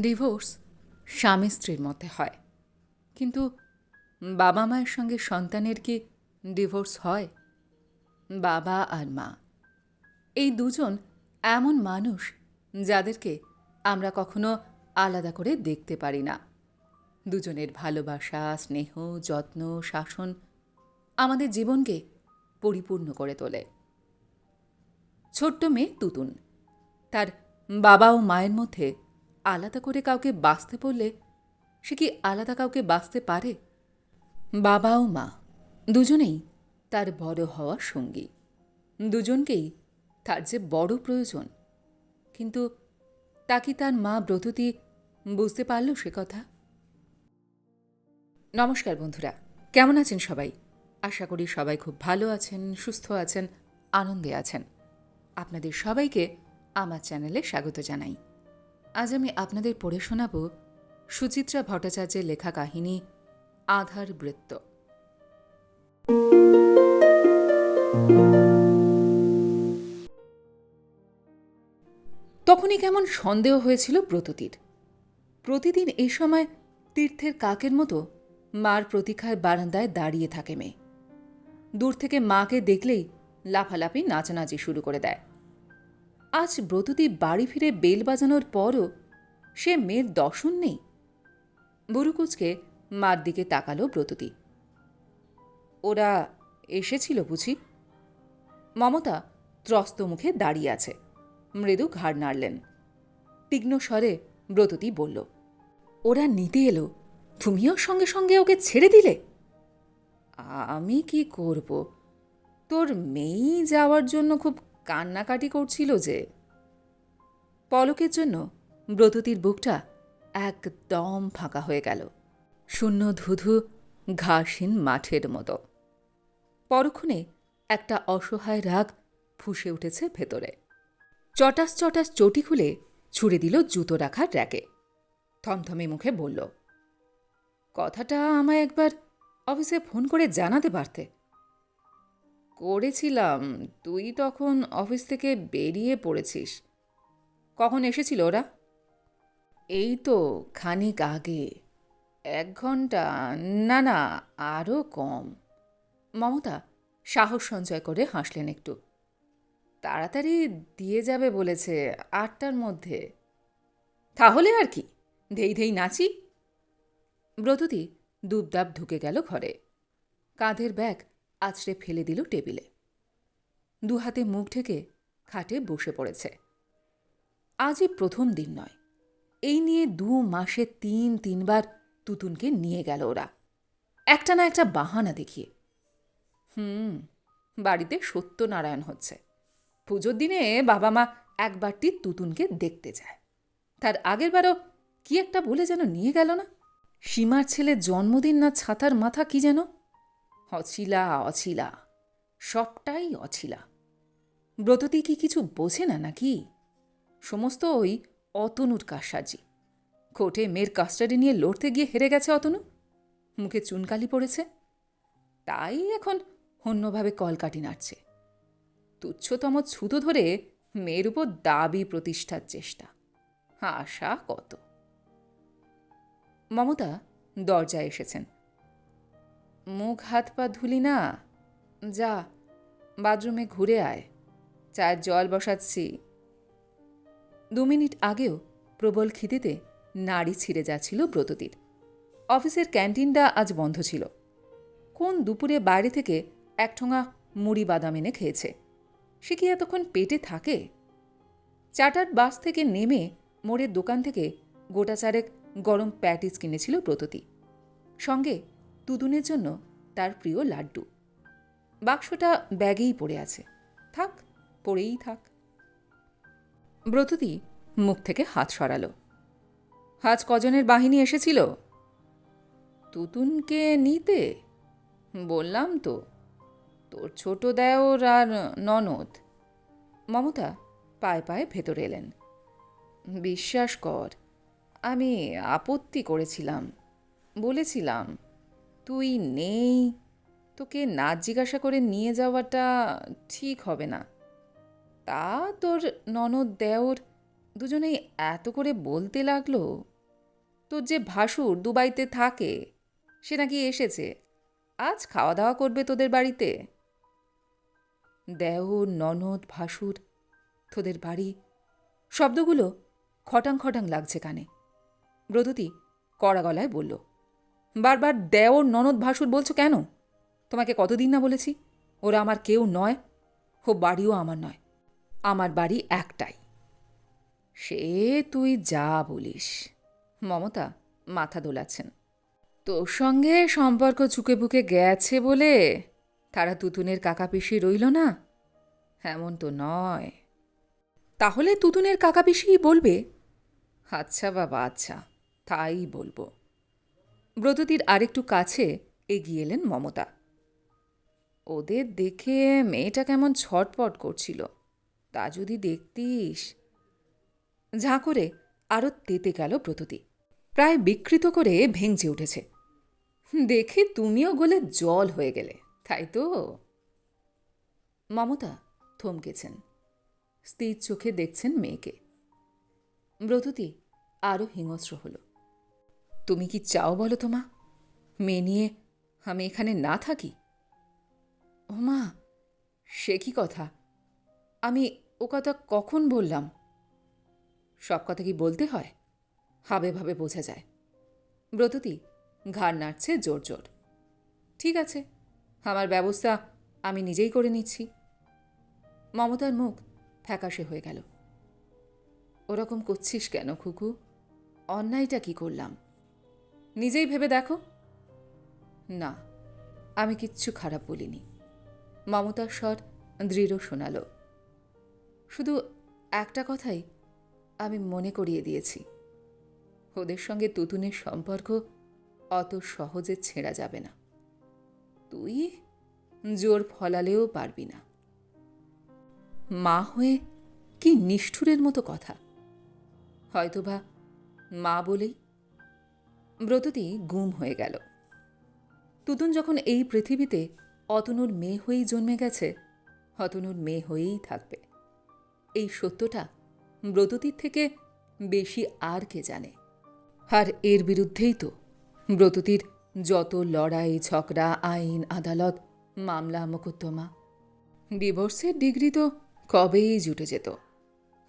Divorce স্বামী স্ত্রীর মতে হয়। কিন্তু বাবা মায়ের সঙ্গে সন্তানের কি ডিভোর্স হয়? বাবা আর মা। এই দুজন এমন মানুষ যাদেরকে আমরা কখনো আলাদা করে দেখতে পারি না। দুজনের ভালোবাসা, স্নেহ, যত্ন, শাসন আমাদের জীবনকে পরিপূর্ণ করে তোলে। ছোট্ট মেয়ে তুতুন, তার বাবা ও মায়ের মধ্যে আলাদা করে কাউকে বাঁচতে বললে সে কি আলাদা কাউকে বাঁচতে পারে? বাবা ও মা, দুজনেই তার বড় হওয়ার সঙ্গী। দুজনকেই তার যে বড় প্রয়োজন। কিন্তু তা কি তার মা ব্রততী বুঝতে পারল সে কথা? নমস্কার বন্ধুরা, কেমন আছেন সবাই? আশা করি সবাই খুব ভালো আছেন, সুস্থ আছেন, আনন্দে আছেন। আপনাদের সবাইকে আমার চ্যানেলে স্বাগত জানাই। আজ আমি আপনাদের পড়ে শোনাব সুচিত্রা ভট্টাচার্যের লেখা কাহিনী, আধার বৃত্ত। তখনই কেমন সন্দেহ হয়েছিল ব্রততীর প্রতিদিন এই সময় তীর্থের কাকের মতো মার প্রতীক্ষায় বারান্দায় দাঁড়িয়ে থাকে মেয়ে। দূর থেকে মাকে দেখলেই লাফালাফি, নাচানাচি শুরু করে দেয়। আজ ব্রততী বাড়ি ফিরে বেল বাজানোর পরও সে মেয়ের দর্শন নেই। বুড়ুকুচকে মার দিকে তাকালো ব্রততী। ওরা এসেছিল বুঝি? মমতা ত্রস্ত মুখে দাঁড়িয়ে আছে। মৃদু ঘাড় নাড়লেন। তীক্ষ্ণ স্বরে ব্রততী বলল, ওরা নিতে এলো। তুমিও সঙ্গে সঙ্গে ওকে ছেড়ে দিলে? আমি কি করব? তোর মেয়েই যাওয়ার জন্য খুব কান্নাকাটি করছিল যে পলকের জন্য ব্রততীর বুকটা একদম ফাঁকা হয়ে গেল। শূন্য ধুধু ঘাসহীন মাঠের মতো। পরক্ষণে একটা অসহায় রাগ ফুসে উঠেছে ভেতরে। চটাস চটাস চটি খুলে ছুড়ে দিল জুতো রাখার র্যাকে থমথমে মুখে বলল, কথাটা আমায় একবার অফিসে ফোন করে জানাতে পারতে। করেছিলাম। তুই তখন অফিস থেকে বেরিয়ে পড়েছিস। কখন এসেছিল ওরা? এই তো খানিক আগে। এক ঘণ্টা, না না আরও কম। মমতা, সাহস সঞ্চয় করে হাসলেন একটু। তাড়াতাড়ি দিয়ে যাবে বলেছে আটটার মধ্যে। তাহলে আর কি, ধেই ধেই নাচি। ব্রততী দুবদাব ঢুকে গেল ঘরে। কাঁধের ব্যাগ আছড়ে ফেলে দিল টেবিলে। দু হাতে মুখ ঢেকে খাটে বসে পড়েছে। আজই প্রথম দিন নয়। এই নিয়ে দু মাসে তিন, তিনবার তুতুনকে নিয়ে গেল ওরা। একটা না একটা বাহানা দেখিয়ে। হুম, বাড়িতে সত্যনারায়ণ হচ্ছে। পুজোর দিনে বাবা মা একবারটি তুতুনকে দেখতে যায়। তার আগের বারও কি একটা বলে যেন নিয়ে গেল না? সীমার ছেলের জন্মদিন না ছাতার মাথা কি যেন? অছিলা অছিলা, সবটাই অছিলা। ব্রততি কি কিছু বোঝে না নাকি? সমস্ত ওই অতনুর কারসাজি। কোর্টে মেয়ের কাস্টাডি নিয়ে লড়তে গিয়ে হেরে গেছে অতনু। মুখে চুনকালি পড়েছে। তাই এখন অন্যভাবে কলকাটি নাড়ছে। তুচ্ছতম ছুতো ধরে মেয়ের উপর দাবি প্রতিষ্ঠার চেষ্টা। আশা কত। মমতা দরজায় এসেছেন। মুখ হাত পা ধুলি না? যা, বাথরুমে ঘুরে আয়। চায়ের জল বসাচ্ছি। দু মিনিট আগেও প্রবল খিদেতে নাড়ি ছিঁড়ে যাচ্ছিল ব্রততীর। অফিসের ক্যান্টিনটা আজ বন্ধ ছিল। কোন দুপুরে বাইরে থেকে এক ঠোঙা মুড়ি বাদাম এনে খেয়েছে? সে কি এতক্ষণ পেটে থাকে? চার্টার্ড বাস থেকে নেমে মোড়ের দোকান থেকে গোটা চারেক গরম প্যাটিস কিনেছিল ব্রততী। সঙ্গে তুতুনের জন্য তার প্রিয় লাড্ডু। বাক্সটা ব্যাগেই পড়ে আছে। থাক, পড়েই থাক। ব্রততী মুখ থেকে হাত সরালো। আজ কজনের বাহিনী এসেছিল? তুতুনকে নিতে? বললাম তো। তোর ছোট দেওর আর ননদ। মমতা পায়ে পায়ে ভেতরে এলেন। বিশ্বাস কর, আমি আপত্তি করেছিলাম। বলেছিলাম। তুই নেই। তোকে না জিজ্ঞাসা করে নিয়ে যাওয়াটা ঠিক হবে না। তা তোর ননদ দেওর দুজনেই এত করে বলতে লাগল, তোর যে ভাসুর দুবাইতে থাকে, সে নাকি এসেছে। আজ খাওয়া দাওয়া করবে তোদের বাড়িতে। দেওর, ননদ, ভাসুর, তোদের বাড়ি, শব্দগুলো খটাং খটাং লাগছে কানে। ব্রততী কড়া গলায় বলল বারবার দেওর ননদ ভাসুর বলছো কেন? তোমাকে কতদিন না বলেছি? ওরা আমার কেউ নয়, ও বাড়িও আমার নয়, আমার বাড়ি একটাই। সে তুই যা বলিস। মমতা, মাথা দোলাচ্ছেন। তোর সঙ্গে সম্পর্ক চুকে বুকে গেছে বলে তারা তুতুনের কাকা পিসি রইল না? এমন তো নয়। তাহলে তুতুনের কাকা পিসিই বলবে? আচ্ছা বাবা আচ্ছা তাই বলব। ব্রততীর আরেকটু কাছে এগিয়ে এলেন মমতা। ওদের দেখে মেয়েটা কেমন ছটপট করছিল, তা যদি দেখতিস। ঝাঁ করে আরও তেতে গেল ব্রততী। প্রায় বিকৃত করে ভেঙচে উঠেছে। দেখে তুমিও গলে জল হয়ে গেলে, তাই তো? মমতা থমকেছেন। স্থির চোখে দেখছেন মেয়েকে। ব্রততি আরও হিংস্র হলো। তুমি কি চাও বলো তো মা? মেয়ে নিয়ে আমি এখানে না থাকি? ও মা, সে কি কথা? আমি ও কথা কখন বললাম? সব কথা কি বলতে হয়? হাবে ভাবে বোঝা যায়। ব্রততি, ঘাড় নাড়ছে জোর জোর। ঠিক আছে, আমার ব্যবস্থা আমি নিজেই করে নিচ্ছি। মমতার মুখ ফ্যাকাশে হয়ে গেল। ওরকম করছিস কেন খুকু? অন্যায়টা কি করলাম? নিজেই ভেবে দেখো। না, আমি কিচ্ছু খারাপ বলিনি। মমতার স্বর দৃঢ় শোনালো। শুধু একটা কথাই আমি মনে করিয়ে দিয়েছি। ওদের সঙ্গে তুতুনের সম্পর্ক অত সহজে ছেঁড়া যাবে না। তুই জোর ফলালেও পারবি না। মা হয়ে কি নিষ্ঠুরের মতো কথা। হয়তোবা মা বলেই ব্রততী গুম হয়ে গেল। তুতুন যখন এই পৃথিবীতে অতনুর মেয়ে হয়েই জন্মে গেছে, অতনুর মেয়ে হয়েই থাকবে। এই সত্যটা ব্রততীর থেকে বেশি আর কে জানে? আর এর বিরুদ্ধেই তো ব্রততীর যত লড়াই, ঝগড়া, আইন, আদালত, মামলা, মোকদ্দমা, ডিভোর্সের ডিগ্রি তো কবেই জুটে যেত,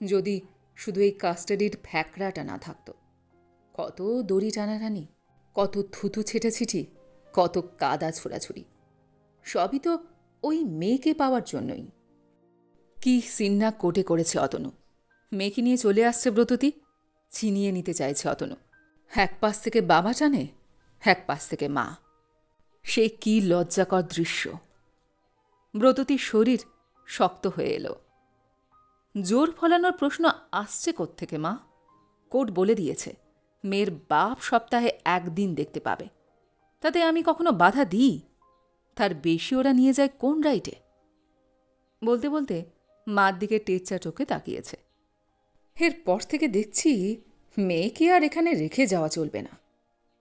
যদি শুধু এই কাস্টাডির ফ্যাকড়াটা না থাকতো। কত দড়ি টানাটানি, কত থুতু ছেটাছিটি, কত কাদা ছোড়াছুড়ি। সবই তো ওই মেয়েকে পাওয়ার জন্যই। কি সিন্না কোটে করেছে অতনু। মেয়েকে নিয়ে চলে আসছে ব্রততী, ছিনিয়ে নিতে চাইছে অতনু। এক পাশ থেকে বাবা টানে, এক পাশ থেকে মা। সে কি লজ্জাকর দৃশ্য। ব্রততীর শরীর শক্ত হয়ে এলো। জোর ফলানোর প্রশ্ন আসছে থেকে মা? কোর্ট বলে দিয়েছে। মেয়ের বাপ সপ্তাহে একদিন দেখতে পাবে। তাতে আমি কখনো বাধা দিই? তার বেশি ওরা নিয়ে যায় কোন রাইটে বলতে বলতে মার দিকে টেচ্চা চোখে তাকিয়েছে। এরপর থেকে দেখছি মেয়েকে আর এখানে রেখে যাওয়া চলবে না।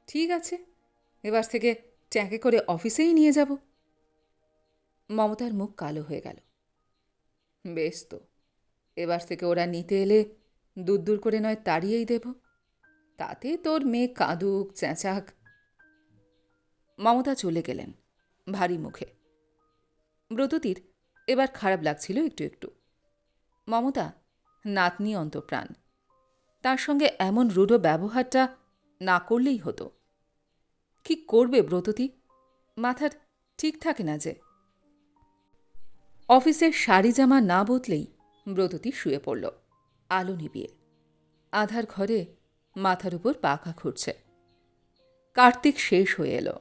ঠিক আছে, এবার থেকে ট্যাঁকে করে অফিসেই নিয়ে যাব। মমতার মুখ কালো হয়ে গেল। বেশ তো, এবার থেকে ওরা নিতে এলে দূর দূর করে নয় তাড়িয়েই দেব। তাতে তোর মেয়ে কাঁদুক, চেঁচাক। মমতা চলে গেলেন, ভারী মুখে। ব্রততির, এবার খারাপ লাগছিল একটু একটু। মমতা, নাতনি অন্তপ্রাণ। তার সঙ্গে এমন রূঢ় ব্যবহারটা না করলেই হতো। কি করবে ব্রততী? মাথার ঠিক থাকে না যে। অফিসের শাড়ি জামা না বদলেই ব্রততী শুয়ে পড়ল, আলো নিবিয়ে। আধার ঘরে মাথার উপর পাখা ঘুরছে কার্তিক শেষ হয়ে এলো।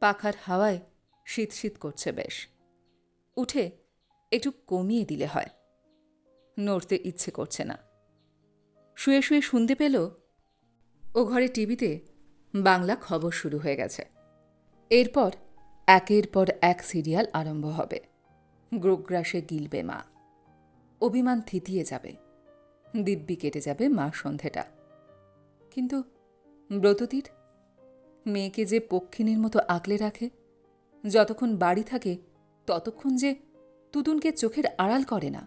পাখার হাওয়ায় শীত শীত করছে বেশ। উঠে একটু কমিয়ে দিলে হয়। নড়তে ইচ্ছে করছে না। শুয়ে শুয়ে শুনতে পেল, ও ঘরে টিভিতে বাংলা খবর শুরু হয়ে গেছে। এরপর, একের পর এক সিরিয়াল আরম্ভ হবে। গ্রোগ্রাসে গিলবে মা। অভিমান থিতিয়ে যাবে। দিব্যি কেটে যাবে মা সন্ধেটা। কিন্তু ব্রততীর, মেয়েকে যে পক্ষিণীর মতো আগলে রাখে, যতক্ষণ বাড়ি থাকে ততক্ষণ যে তুতুনকে চোখের আড়াল করে না।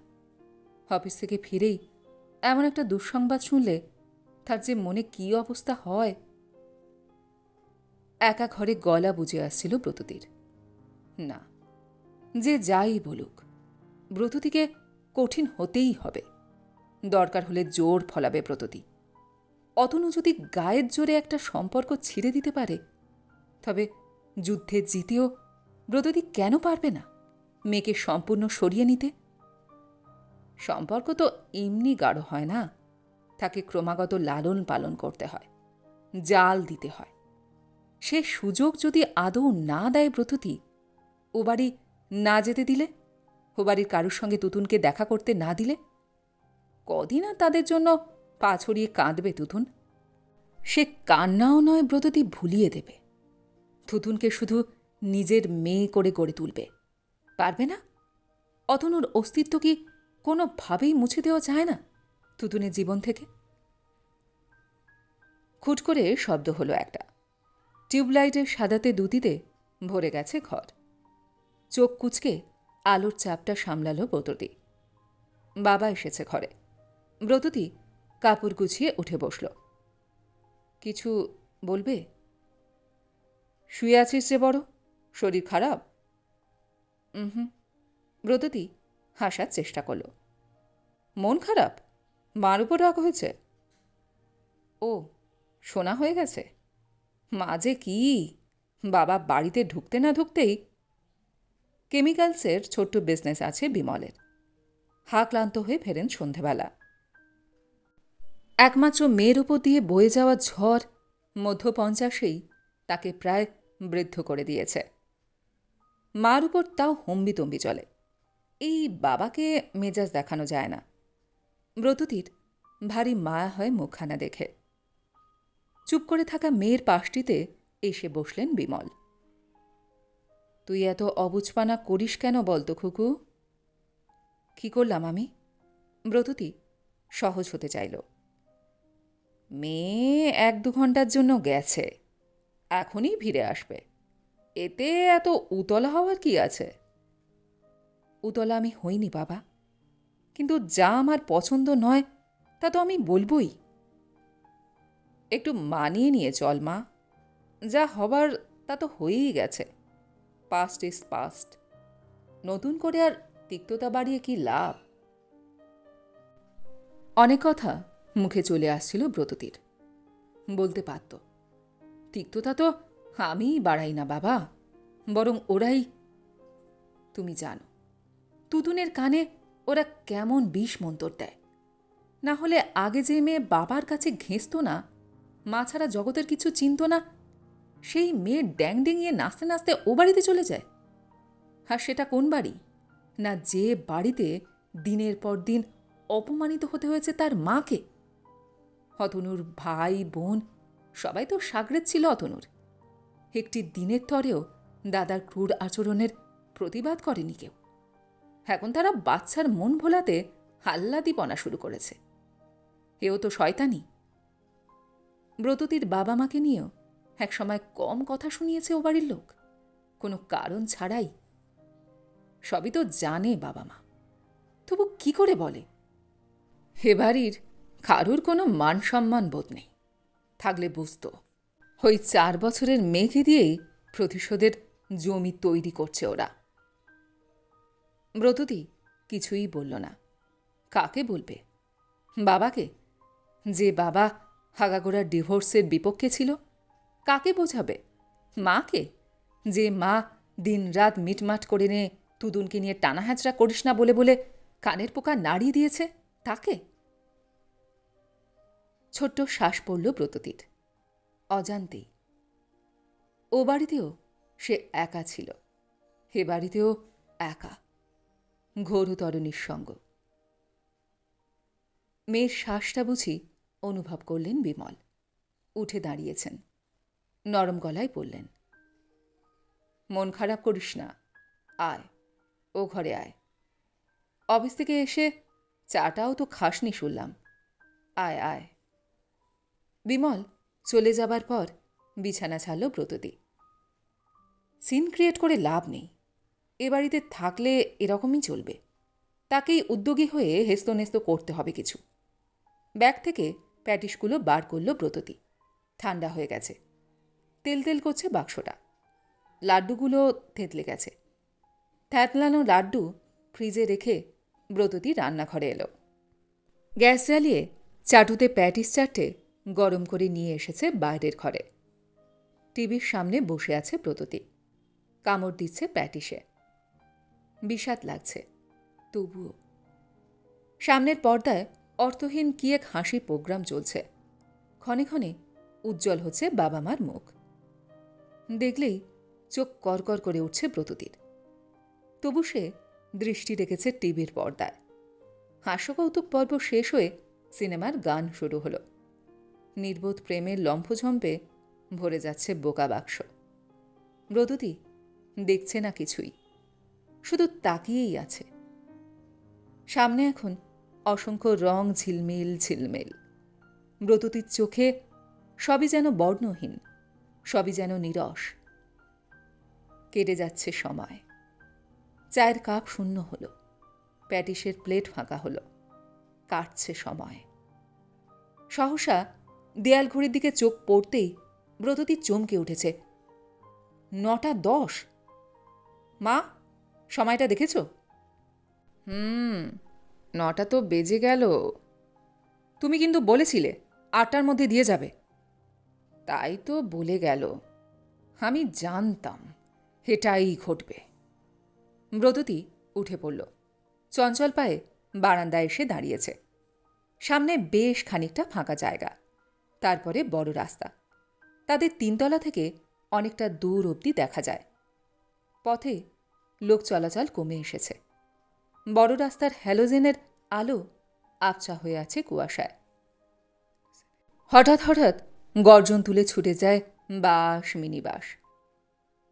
অফিস থেকে ফিরেই এমন একটা দুঃসংবাদ শুনলে তার যে মনে কী অবস্থা হয়। একা ঘরে গলা বুঝে আসছিল ব্রততির। না, যে যাই বলুক, ব্রততিকে কঠিন হতেই হবে। দরকার হলে জোর ফলাবে ব্রততি। অতনু যদি গায়ের জোরে একটা সম্পর্ক ছিঁড়ে দিতে পারে, তবে যুদ্ধে জিতেও ব্রততি কেন পারবে না মেয়েকে সম্পূর্ণ সরিয়ে নিতে? সম্পর্ক তো এমনি গাঢ় হয় না, তাকে ক্রমাগত লালন পালন করতে হয়, জাল দিতে হয়। সে সুযোগ যদি আদৌ না দেয় ব্রততি ও বাড়ি না যেতে দিলে? ও বাড়ির কারুর সঙ্গে তুতুনকে দেখা করতে না দিলে? কদিন আর তাদের জন্য পা ছড়িয়ে কাঁদবে তুতুন। সে কান্নাও নয়, ব্রততি ভুলিয়ে দেবে। তুতুনকে শুধু নিজের মেয়ে করে গড়ে তুলবে। পারবে না? অতনুর অস্তিত্ব কি কোনোভাবেই মুছে দেওয়া যায় না তুতুনের জীবন থেকে? খুট করে শব্দ হলো একটা। টিউবলাইটের সাদাতে দুতিতে ভরে গেছে ঘর। চোখ কুচকে আলোর চাপটা সামলালো ব্রততি। বাবা এসেছে ঘরে। ব্রততি কাপড় গুছিয়ে উঠে বসল। কিছু বলবে? শুয়ে আছিস যে বড়, শরীর খারাপ? হুম ব্রততি হাসার চেষ্টা করল। মন খারাপ? মার উপর রাগ হয়েছে? ও শোনা হয়ে গেছে। মাঝে কি? বাবা বাড়িতে ঢুকতে না ঢুকতেই কেমিক্যালসের ছোট্ট বিজনেস আছে বিমলের। হা ক্লান্ত হয়ে ফেরেন সন্ধেবেলা। একমাত্র মেয়ের উপর দিয়ে বয়ে যাওয়া ঝড় মধ্য পঞ্চাশেই তাকে প্রায় বৃদ্ধ করে দিয়েছে। মার উপর তাও হম্বিতম্বি চলে। এই বাবাকে মেজাজ দেখানো যায় না। ব্রততির ভারী মায়া হয় মুখখানা দেখে। চুপ করে থাকা মেয়ের পাশটিতে এসে বসলেন বিমল। তুই এত অবুজপানা করিস কেন বলতো খুকু? কি করলাম আমি? ব্রততি সহজ হতে চাইল। মেয়ে এক দু ঘণ্টার জন্য গেছে, এখনই ফিরে আসবে। এতে এত উতলা হওয়ার কি আছে? উতলা আমি হইনি, বাবা। কিন্তু যা আমার পছন্দ নয়, তা তো আমি বলবই। একটু মানিয়ে নিয়ে চল, মা। যা হবার তা তো হয়েই গেছে। পাস্ট ইজ পাস্ট নতুন করে আর তিক্ততা বাড়িয়ে কি লাভ? অনেক কথা। মুখে চলে আসছিল ব্রততির। বলতে পারত, তিক্ততা তো আমিই বাড়াই না বাবা, বরং ওরাই, তুমি জানো, তুতুনের কানে ওরা কেমন বিষ মন্তর দেয়। না হলে আগে যে মেয়ে বাবার কাছে ঘেঁষত না, মা ছাড়া জগতের কিছু চিনত না, সেই মেয়ে ড্যাং ডেঙিয়ে নাচতে নাচতে ও বাড়িতে চলে যায়। আর সেটা কোন বাড়ি? না যে বাড়িতে দিনের পর দিন অপমানিত হতে হয়েছে তার মাকে? অতনুর ভাই, বোন, সবাই তো সাগরেত ছিল অতনুর। একটি দিনের তরেও দাদার ক্রূর আচরণের প্রতিবাদ করেনি কেউ। এখন তারা বাচ্চার মন ভোলাতে হাল্লাদিপনা শুরু করেছে। এও তো শয়তানি। ব্রততির বাবা মাকে নিয়েও একসময় কম কথা শুনিয়েছে ও বাড়ির লোক। কোনো কারণ ছাড়াই। সবই তো জানে বাবা মা তবু কি করে বলে? হে বাড়ির কারুর কোনো মান সম্মান বোধ নেই। থাকলে বুঝত। ওই চার বছরের মেঘে দিয়েই প্রতিশোধের জমি তৈরি করছে ওরা। ব্রততি কিছুই বলল না। কাকে বলবে? বাবাকে? যে বাবা হাগাগোড়ার ডিভোর্সের বিপক্ষে ছিল, কাকে বোঝাবে? মাকে? যে মা দিন রাত মিটমাট করে নে, তুদুনকে নিয়ে টানা করিস না বলে বলে কানের পোকা নাড়িয়ে দিয়েছে, তাকে? ছোট্ট শ্বাস পড়ল ব্রততীর। অজান্তেই। ও বাড়িতেও সে একা ছিল। হে বাড়িতেও একা। ঘোরতর নিঃসঙ্গ। মেয়ের শ্বাসটা বুঝি অনুভব করলেন বিমল। উঠে দাঁড়িয়েছেন। নরম গলায় বললেন, মন খারাপ করিস না। আয়। ও ঘরে আয়। অফিস থেকে এসে চাটাও তো খাসনি শুনলাম। আয় আয়। বিমল, চলে যাবার পর বিছানা ছাড়ল ব্রততি। সিন ক্রিয়েট করে লাভ নেই। এ বাড়িতে থাকলে এরকমই চলবে। তাকেই উদ্যোগী হয়ে হেস্তনেস্ত করতে হবে কিছু। ব্যাগ থেকে প্যাটিসগুলো বার করল ব্রততী। ঠান্ডা হয়ে গেছে। তেল তেল করছে বাক্সটা। লাড্ডুগুলো থেতলে গেছে। থ্যাতলানো লাড্ডু ফ্রিজে রেখে ব্রততী রান্নাঘরে এলো। গ্যাস জ্বালিয়ে চাটুতে প্যাটিস চারটে গরম করে নিয়ে এসেছে বাইরের ঘরে। টিভির সামনে বসে আছে প্রততি। কামড় দিচ্ছে প্যাটিসে। বিষাদ লাগছে। তবুও। সামনের পর্দায় অর্থহীন কি এক হাসি প্রোগ্রাম চলছে। ক্ষণে ক্ষণে উজ্জ্বল হচ্ছে বাবা মার মুখ। দেখলেই চোখ করকর করে উঠছে ব্রততীর তবু সে দৃষ্টি রেখেছে টিভির পর্দায়। হাস্যকৌতুক পর্ব শেষ হয়ে সিনেমার গান শুরু হলো। নির্বোধ প্রেমের লম্ফঝম্পে ভরে যাচ্ছে বোকা বাক্স। ব্রততী দেখছে না কিছুই, শুধু তাকিয়েই আছে। সামনে এখন অসংখ্য রং ঝিলমিল ঝিলমিল। ব্রততীর চোখে সবই যেন বর্ণহীন, সবই যেন নিরস। কেটে যাচ্ছে সময়। চায়ের কাপ শূন্য হলো, প্যাটিসের প্লেট ফাঁকা হলো, কাটছে সময়। সহসা দেয়াল ঘড়ির দিকে চোখ পড়তেই ব্রততী চমকে উঠেছে। নটা দশ। মা সময়টা দেখেছ? হুম নটা তো বেজে গেল। তুমি কিন্তু বলেছিলে আটটার মধ্যে দিয়ে যাবে। তাই তো বলে গেল। আমি জানতাম এটাই ঘটবে। ব্রততী উঠে পড়ল। চঞ্চল পায়ে বারান্দায় এসে দাঁড়িয়েছে। সামনে বেশ খানিকটা ফাঁকা জায়গা। তারপরে বড় রাস্তা। তাদের তিনতলা থেকে অনেকটা দূর অবধি দেখা যায়। পথে লোক চলাচল কমে এসেছে। বড় রাস্তার হ্যালোজেনের আলো আবছা হয়ে আছে কুয়াশায়। হঠাৎ হঠাৎ গর্জন তুলে ছুটে যায় বাস, মিনিবাস।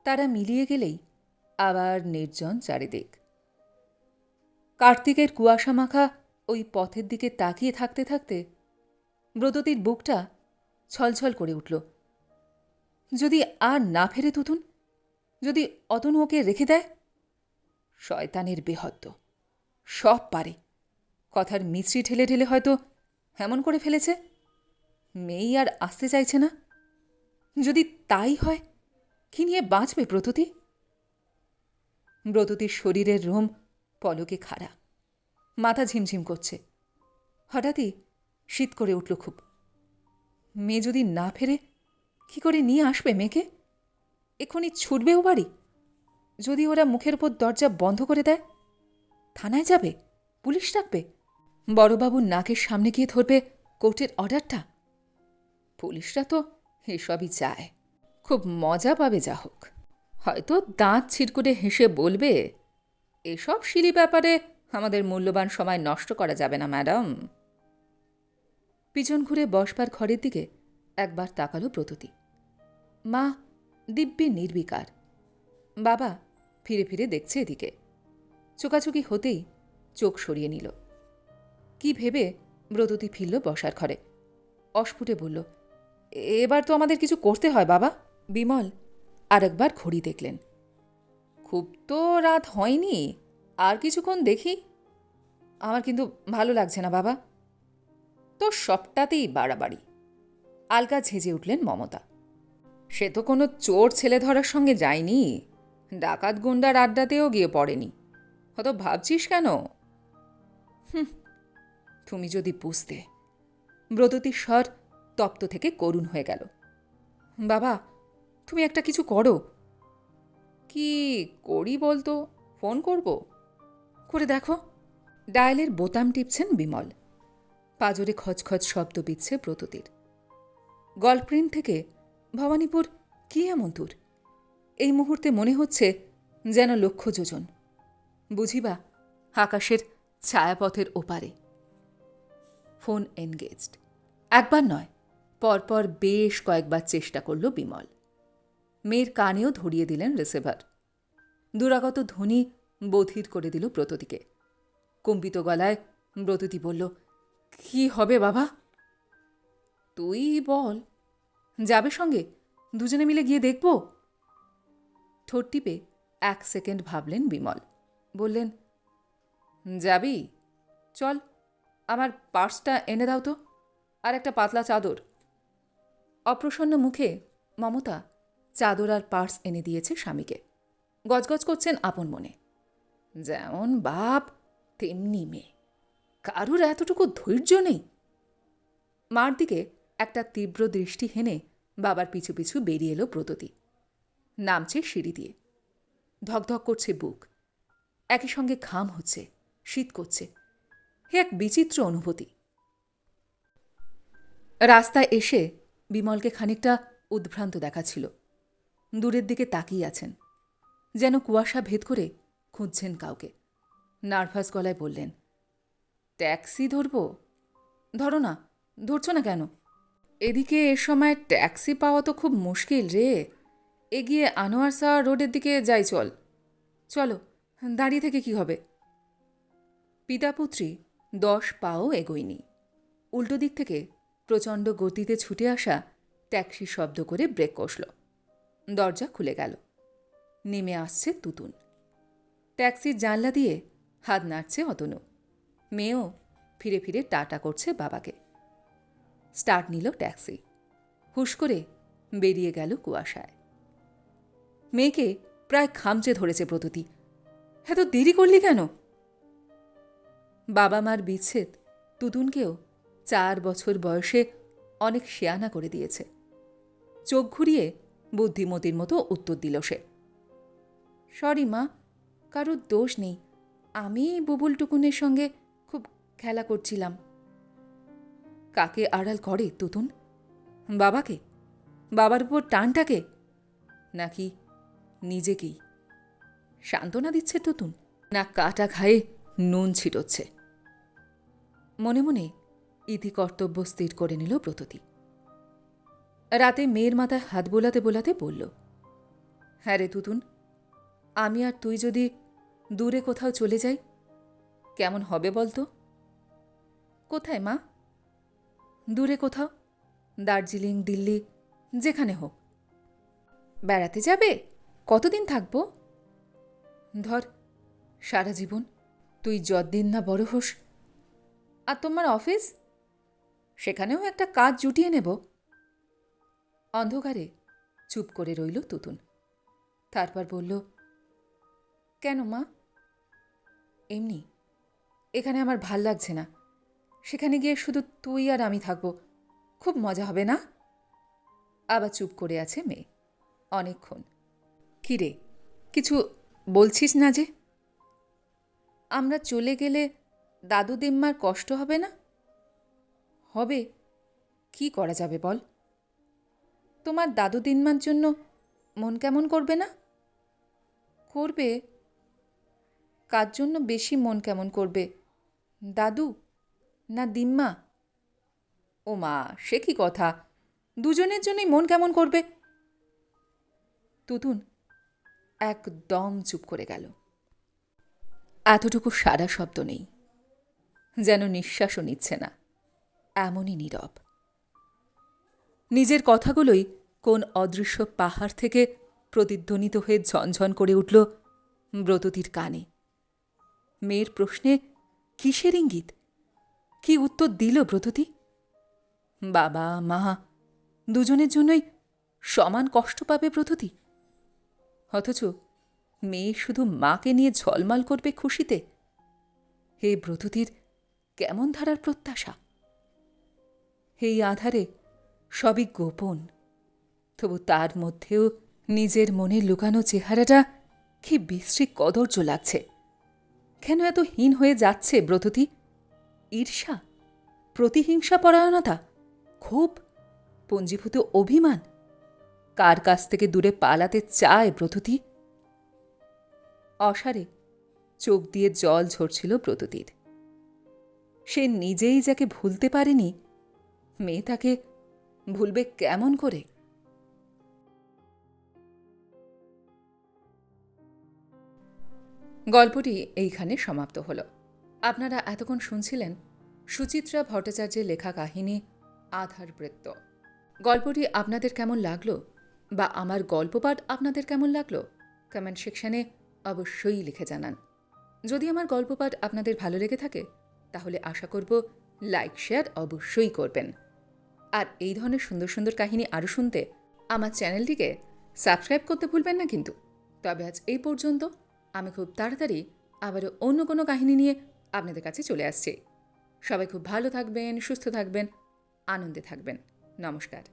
তারা মিলিয়ে গেলেই আবার নির্জন চারিদিক। কার্তিকের কুয়াশা মাখা ওই পথের দিকে তাকিয়ে থাকতে থাকতে ব্রততির বুকটা ছলছল করে উঠল। যদি আর না ফেরে তুতুন? যদি অতনু ওকে রেখে দেয়? শয়তানের বেহদ্দ সব পারে। কথার মিশ্রি ঠেলে ঠেলে হয়তো এমন করে ফেলেছে। মেয়েই আর আসতে চাইছে না। যদি তাই হয়, কি নিয়ে বাঁচবে ব্রততী? ব্রততীর শরীরের রোম পলকে খাড়া। মাথা ঝিমঝিম করছে। হঠাৎই শীত করে উঠল খুব। মেয়ে যদি না ফেরে, কি করে নিয়ে আসবে মেয়েকে? এক্ষুনি ছুটবেও বাড়ি? যদি ওরা মুখের উপর দরজা বন্ধ করে দেয়, থানায় যাবে? পুলিশ ডাকবে? বড়বাবুর নাকের সামনে গিয়ে ধরবে কোর্টের অর্ডারটা? পুলিশরা তো এসবই চায়। খুব মজা পাবে যা হোক। হয়তো দাঁত ছিটকুটে হেসে বলবে, এসব সিলি ব্যাপারে আমাদের মূল্যবান সময় নষ্ট করা যাবে না, ম্যাডাম। পিছন ঘুরে বসবার ঘরের দিকে একবার তাকালো প্রতুতি। মা, দিব্যি নির্বিকার। বাবা ফিরে ফিরে দেখছে এদিকে। চোকাচুকি হতেই চোখ সরিয়ে নিল। কি ভেবে ব্রততি ফিরল বসার ঘরে। অস্ফুটে বলল, এবার তো আমাদের কিছু করতে হয়, বাবা। বিমল আরেকবার ঘড়ি দেখলেন। খুব তো রাত হয়নি, আর কিছুক্ষণ দেখি। আমার কিন্তু ভালো লাগছে না, বাবা। তো সবটাতেই বাড়াবাড়ি। আলগা ঝেঁজে উঠলেন মমতা। সে তো কোনো চোর ছেলে ধরার সঙ্গে যায়নি। ডাকাত গুন্ডার আড্ডাতেও গিয়ে পড়েনি। হয়তো ভাবছিস কেন? হুম, তুমি যদি বুঝতে ব্রততীর স্বর তপ্ত থেকে করুণ হয়ে গেল। বাবা, তুমি একটা কিছু করো। কি করি বলতো? ফোন করব? করে দেখো। ডায়ালের বোতাম টিপছেন বিমল। পাজরে খচখচ শব্দ বিচ্ছে ব্রততীর। গল্ফপ্রিন্ট থেকে, ভবানীপুর, কি এমন দূর? এই মুহূর্তে মনে হচ্ছে যেন লক্ষ্য যোজন। বুঝিবা, আকাশের ছায়াপথের ওপারে। Phone engaged. একবার নয়, পরপর বেশ কয়েকবার চেষ্টা করল বিমল। মেয়ের কানেও ধরিয়ে দিলেন রিসিভার। দুরাগত ধ্বনি বধির করে দিল ব্রততীকে। কম্পিত গলায় ব্রততী বলল কি হবে বাবা? তুই বল। যাবে সঙ্গে? দুজনে মিলে গিয়ে দেখব? ঠোঁট টিপে এক সেকেন্ড ভাবলেন বিমল। বললেন, যাবি? চল, আমার পার্সটা এনে দাও তো, আর একটা পাতলা চাদর। অপ্রসন্ন মুখে মমতা চাদর আর পার্স এনে দিয়েছে স্বামীকে। গজগজ করছেন আপন মনে। যেমন বাপ, তেমনি মেয়ে। কারুর এতটুকু ধৈর্য নেই? মার দিকে একটা তীব্র দৃষ্টি হেনে বাবার পিছু পিছু বেরিয়ে এলো ব্রততী নামছে সিঁড়ি দিয়ে। ধকধক করছে বুক। একই সঙ্গে ঘাম হচ্ছে, শীত করছে। হে এক বিচিত্র অনুভূতি। রাস্তায় এসে বিমলকে খানিকটা উদ্ভ্রান্ত দেখাচ্ছিল। দূরের দিকে তাকিয়ে আছেন। যেন কুয়াশা ভেদ করে খুঁজছেন কাউকে। নার্ভাস গলায় বললেন ট্যাক্সি ধরব? ধরো না, ধরছ না কেন? এদিকে এ সময় ট্যাক্সি পাওয়া তো খুব মুশকিল রে। এগিয়ে আনোয়ার শাহ রোডের দিকে যাই চল। চলো, দাঁড়িয়ে থেকে কি হবে? পিতাপুত্রী দশ পাও এগোয়নি। উল্টো দিক থেকে প্রচণ্ড গতিতে ছুটে আসা ট্যাক্সি শব্দ করে ব্রেক কষল। দরজা খুলে গেল। নেমে আসছে তুতুন। ট্যাক্সির জানলা দিয়ে হাত নাড়ছে অতনু। মেয়েও ফিরে ফিরে টাটা করছে বাবাকে। স্টার্ট নিল ট্যাক্সি। হুশ করে বেরিয়ে গেল কুয়াশায়। মেয়েকে প্রায় খামচে ধরেছে প্রতুতি এত দেরি করলি কেন? বাবা মার বিচ্ছেদ তুতুনকেও চার বছর বয়সে অনেক শেয়ানা করে দিয়েছে। চোখ ঘুরিয়ে বুদ্ধিমতির মতো উত্তর দিল সে। সরি মা, কারোর দোষ নেই। আমি বুবুল টুকুনের সঙ্গে খেলা করছিলাম। কাকে আড়াল করে তুতুন? বাবাকে? বাবার উপর টানটাকে? নাকি নিজেকেই? সান্ত্বনা দিচ্ছে তুতুন, না কাটা খায়ে নুন ছিটোচ্ছে। মনে মনে ইতি কর্তব্য স্থির করে নিল ব্রততী রাতে মেয়ের মাথায় হাত বোলাতে বোলাতে বলল হ্যাঁ রে তুতুন, আমি আর তুই যদি দূরে কোথাও চলে যাই, কেমন হবে বলতো? কোথায়, মা? দূরে কোথাও? দার্জিলিং, দিল্লি, যেখানে হোক। বেড়াতে যাবে? কতদিন থাকব? ধর, সারা জীবন। তুই যতদিন না বড় হোস। আর তোমার অফিস? সেখানেও একটা কাজ জুটিয়ে নেব। অন্ধকারে চুপ করে রইল তুতুন। তারপর বলল, কেন মা? এমনি, এখানে আমার ভালো লাগছে না। সেখানে গিয়ে শুধু তুই আর আমি থাকব। খুব মজা হবে না? আবার চুপ করে আছে মেয়ে। অনেকক্ষণ। কিরে কিছু বলছিস না যে? আমরা চলে গেলে দাদু দিম্মার কষ্ট হবে না? হবে। কি করা যাবে বল? তোমার দাদু দিম্মার জন্য মন কেমন করবে না? করবে। কার জন্য বেশি মন কেমন করবে? দাদু? না দিম্মা? ও মা সে কি কথা? দুজনের জন্যই মন কেমন করবে? তুতুন একদম চুপ করে গেল। এতটুকু সারা শব্দ নেই, যেন নিঃশ্বাসও নিচ্ছে না, এমনই নীরব। নিজের কথাগুলোই কোন অদৃশ্য পাহাড় থেকে প্রতিধ্বনিত হয়ে ঝনঝন করে উঠল ব্রততির কানে। মেয়ের প্রশ্নে, কিসের ইঙ্গিত? কি উত্তর দিল ব্রততী? বাবা, মা, দুজনের জন্যই সমান কষ্ট পাবে ব্রততী। অথচ মেয়ে শুধু মাকে নিয়ে ঝলমাল করবে খুশিতে। হে ব্রততীর, কেমন ধারার প্রত্যাশা? এই আধারে সবই গোপন। তবু তার মধ্যেও নিজের মনে লুকানো চেহারাটা কি বিশ্রী কদর্য লাগছে। কেন এত হীন হয়ে যাচ্ছে ব্রততী? ঈর্ষা, প্রতিহিংসা পরায়ণতা, ক্ষোভ, পঞ্জীভূত অভিমান। কার কাছ থেকে দূরে পালাতে চায় ব্রততী? অসারে চোখ দিয়ে জল ঝরছিল ব্রততীর। সে নিজেই যাকে ভুলতে পারেনি, মেয়ে তাকে ভুলবে কেমন করে? গল্পটি এইখানে সমাপ্ত হল। আপনারা এতক্ষণ শুনছিলেন সুচিত্রা ভট্টাচার্যের লেখা কাহিনী আধার বৃত্ত। গল্পটি আপনাদের কেমন লাগল বা আমার গল্প পাঠ আপনাদের কেমন লাগল কমেন্ট সেকশানে অবশ্যই লিখে জানান। যদি আমার গল্প পাঠ আপনাদের ভালো লেগে থাকে, তাহলে আশা করব লাইক, শেয়ার অবশ্যই করবেন। আর এই ধরনের সুন্দর সুন্দর কাহিনী আরও শুনতে আমার চ্যানেলটিকে সাবস্ক্রাইব করতে ভুলবেন না কিন্তু। তবে আজ এই পর্যন্ত, আমি খুব তাড়াতাড়ি আবারও অন্য কোনো কাহিনী নিয়ে আপনাদের কাছে চলে আসছে। সবাই খুব ভালো থাকবেন সুস্থ থাকবেন আনন্দে থাকবেন। নমস্কার।